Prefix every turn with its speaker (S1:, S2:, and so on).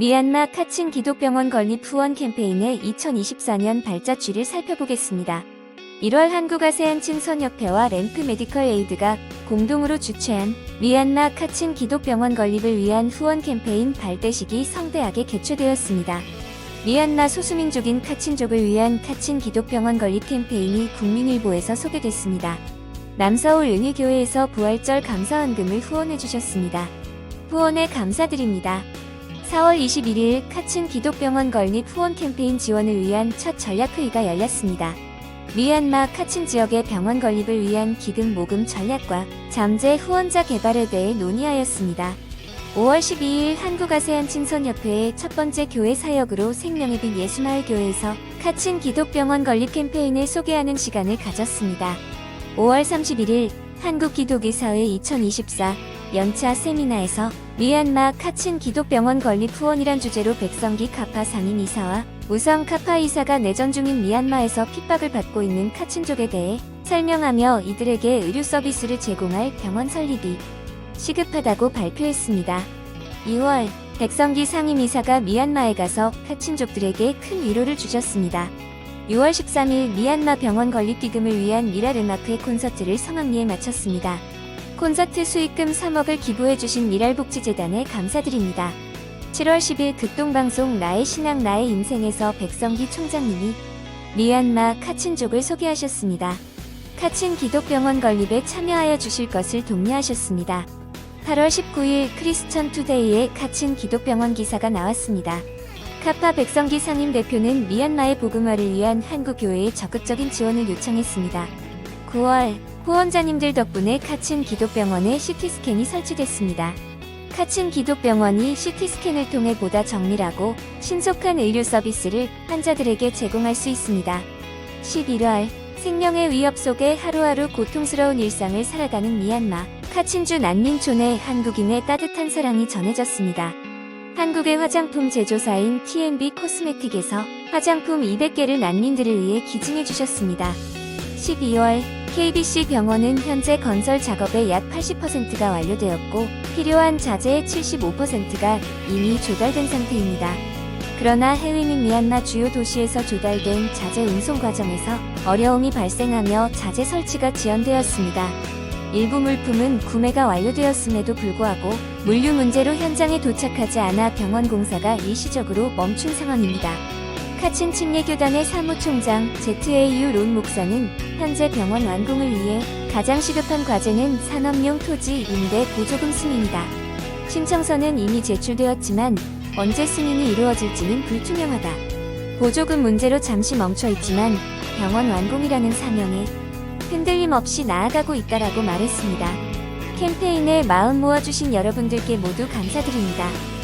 S1: 미얀마 카친 기독병원 건립 후원 캠페인의 2024년 발자취를 살펴보겠습니다. 1월 한국 아세안 친선협회와 램프 메디컬 에이드가 공동으로 주최한 미얀마 카친 기독병원 건립을 위한 후원 캠페인 발대식이 성대하게 개최되었습니다. 미얀마 소수민족인 카친족을 위한 카친 기독병원 건립 캠페인이 국민일보에서 소개됐습니다. 남서울 은희교회에서 부활절 감사헌금을 후원해 주셨습니다. 후원에 감사드립니다. 4월 21일 카친 기독병원 건립 후원 캠페인 지원을 위한 첫 전략회의가 열렸습니다. 미얀마 카친 지역의 병원 건립을 위한 기금 모금 전략과 잠재 후원자 개발에 대해 논의하였습니다. 5월 12일 한국 아세안 친선협회의 첫 번째 교회 사역으로 생명의 빛 예수마을 교회에서 카친 기독병원 건립 캠페인을 소개하는 시간을 가졌습니다. 5월 31일 한국기독의사회 2024 연차 세미나에서 미얀마 카친 기독병원 건립 후원이란 주제로 백성기 카파 상임 이사와 우성 카파 이사가 내전 중인 미얀마에서 핍박을 받고 있는 카친족에 대해 설명하며 이들에게 의료 서비스를 제공할 병원 설립이 시급하다고 발표했습니다. 2월 백성기 상임 이사가 미얀마에 가서 카친족들에게 큰 위로를 주셨습니다. 6월 13일 미얀마 병원 건립 기금을 위한 음악회 콘서트를 성황리에 마쳤습니다. 콘서트 수익금 3억을 기부해주신 미랄복지재단에 감사드립니다. 7월 10일 극동방송 나의 신앙 나의 인생에서 백성기 총장님이 미얀마 카친족을 소개하셨습니다. 카친 기독병원 건립에 참여하여 주실 것을 독려하셨습니다. 8월 19일 크리스천 투데이에 카친 기독병원 기사가 나왔습니다. 카파 백성기 상임 대표는 미얀마의 복음화를 위한 한국 교회에 적극적인 지원을 요청했습니다. 9월 후원자님들 덕분에 카친 기독병원에 CT스캔이 설치됐습니다. 카친 기독병원이 CT스캔을 통해 보다 정밀하고 신속한 의료 서비스를 환자들에게 제공할 수 있습니다. 11월 생명의 위협 속에 하루하루 고통스러운 일상을 살아가는 미얀마 카친주 난민촌에 한국인의 따뜻한 사랑이 전해졌습니다. 한국의 화장품 제조사인 TNB 코스메틱에서 화장품 200개를 난민들을 위해 기증해 주셨습니다. 12월 KBC 병원은 현재 건설 작업의 약 80%가 완료되었고 필요한 자재의 75%가 이미 조달된 상태입니다. 그러나 해외 및 미얀마 주요 도시에서 조달된 자재 운송 과정에서 어려움이 발생하며 자재 설치가 지연되었습니다. 일부 물품은 구매가 완료되었음에도 불구하고 물류 문제로 현장에 도착하지 않아 병원 공사가 일시적으로 멈춘 상황입니다. 카친 침례교단의 사무총장 ZAU 론 목사는 현재 병원 완공을 위해 가장 시급한 과제는 산업용 토지 임대 보조금 승인이다. 신청서는 이미 제출되었지만 언제 승인이 이루어질지는 불투명하다. 보조금 문제로 잠시 멈춰 있지만 병원 완공이라는 사명에 흔들림 없이 나아가고 있다라고 말했습니다. 캠페인에 마음 모아주신 여러분들께 모두 감사드립니다.